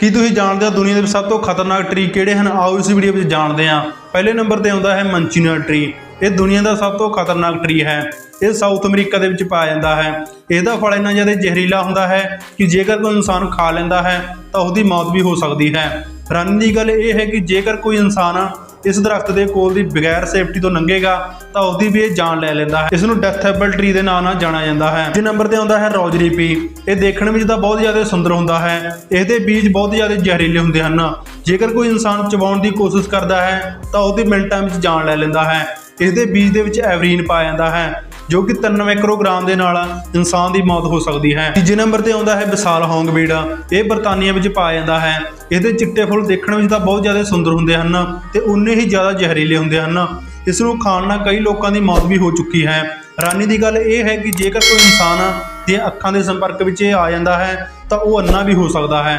ਕੀ ਤੁਸੀਂ ਜਾਣਦੇ ਹੋ ਦੁਨੀਆ ਦੇ ਵਿੱਚ ਸਭ ਤੋਂ ਖਤਰਨਾਕ ਟਰੀ ਕਿਹੜੇ ਹਨ? ਆਓ ਇਸ ਵੀਡੀਓ ਵਿੱਚ ਜਾਣਦੇ ਹਾਂ। ਪਹਿਲੇ ਨੰਬਰ ਤੇ ਆਉਂਦਾ ਹੈ ਮੰਚੀਨਾ ਟਰੀ ਇਹ ਦੁਨੀਆ ਦਾ ਸਭ ਤੋਂ ਖਤਰਨਾਕ ਟਰੀ ਹੈ। ਇਹ ਸਾਊਥ ਅਮਰੀਕਾ ਦੇ ਵਿੱਚ ਪਾਇਆ ਜਾਂਦਾ ਹੈ। ਇਹਦਾ ਫਲ ਇੰਨਾ ਜ਼ਿਆਦਾ ਜ਼ਹਿਰੀਲਾ ਹੁੰਦਾ ਹੈ ਕਿ ਜੇਕਰ ਕੋਈ ਇਨਸਾਨ ਖਾ ਲੈਂਦਾ ਹੈ ਤਾਂ ਉਹਦੀ ਮੌਤ ਵੀ ਹੋ ਸਕਦੀ ਹੈ। ਹੈਰਾਨੀ ਦੀ ਗੱਲ ਇਹ ਹੈ ਕਿ ਜੇਕਰ ਕੋਈ ਇਨਸਾਨ ਇਸ ਦਰਖਤ ਦੇ ਕੋਲ ਦੀ ਬਗੈਰ ਸੇਫਟੀ ਤੋਂ ਲੰਘੇਗਾ ਤਾਂ ਉਹਦੀ ਵੀ ਇਹ ਜਾਨ ਲੈ ਲੈਂਦਾ ਹੈ। ਇਸ ਨੂੰ ਡੈਥ ਐਬਲ ਟਰੀ ਦੇ ਨਾਂ ਨਾਲ ਜਾਣਿਆ ਜਾਂਦਾ ਹੈ। ਦੂਜੇ ਨੰਬਰ ਤੇ ਆਉਂਦਾ ਹੈ ਰੋਜਰੀ ਪੀ। ਇਹ ਦੇਖਣ ਵਿੱਚ ਤਾਂ ਬਹੁਤ ਜ਼ਿਆਦਾ ਸੁੰਦਰ ਹੁੰਦਾ ਹੈ। ਇਸ ਦੇ ਬੀਜ ਬਹੁਤ ਜ਼ਿਆਦਾ ਜ਼ਹਿਰੀਲੇ ਹੁੰਦੇ ਹਨ। ਜੇਕਰ ਕੋਈ ਇਨਸਾਨ ਚਬਾਉਣ ਦੀ ਕੋਸ਼ਿਸ਼ ਕਰਦਾ ਹੈ, ਤਾਂ ਉਹਦੀ ਮਿੰਟਾਂ ਵਿੱਚ ਜਾਨ ਲੈ ਲੈਂਦਾ ਹੈ। ਇਸ ਦੇ ਬੀਜ ਦੇ ਵਿੱਚ ਐਵਰੀਨ ਪਾਇਆ ਜਾਂਦਾ ਹੈ। ਜੋ ਕਿ 3 ਮਾਈਕਰੋਗ੍ਰਾਮ ਦੇ ਨਾਲ ਇਨਸਾਨ ਦੀ ਮੌਤ ਹੋ ਸਕਦੀ ਹੈ। ਤੀਜੇ ਨੰਬਰ ਤੇ ਆਉਂਦਾ ਹੈ ਵਿਸਾਲ ਹੌਂਗਬੀੜ ਇਹ ਬਰਤਾਨੀਆ ਵਿੱਚ ਪਾਇਆ ਜਾਂਦਾ ਹੈ। ਇਹਦੇ ਚਿੱਟੇ ਫੁੱਲ ਦੇਖਣ ਵਿੱਚ ਤਾਂ ਬਹੁਤ ਜ਼ਿਆਦਾ ਸੁੰਦਰ ਹੁੰਦੇ ਹਨ ਤੇ ਉਨੇ ਹੀ ਜ਼ਿਆਦਾ ਜ਼ਹਿਰੀਲੇ ਹੁੰਦੇ ਹਨ। ਇਸ ਨੂੰ ਖਾਣ ਨਾਲ ਕਈ ਲੋਕਾਂ ਦੀ ਮੌਤ ਵੀ ਹੋ ਚੁੱਕੀ ਹੈ। ਹੈਰਾਨੀ ਦੀ ਗੱਲ ਇਹ ਹੈ ਕਿ ਜੇਕਰ ਕੋਈ ਇਨਸਾਨ ਦੀਆਂ ਅੱਖਾਂ ਦੇ ਸੰਪਰਕ ਵਿੱਚ ਇਹ ਆ ਜਾਂਦਾ ਹੈ ਤਾਂ ਉਹ ਅੰਨਾ ਵੀ ਹੋ ਸਕਦਾ ਹੈ।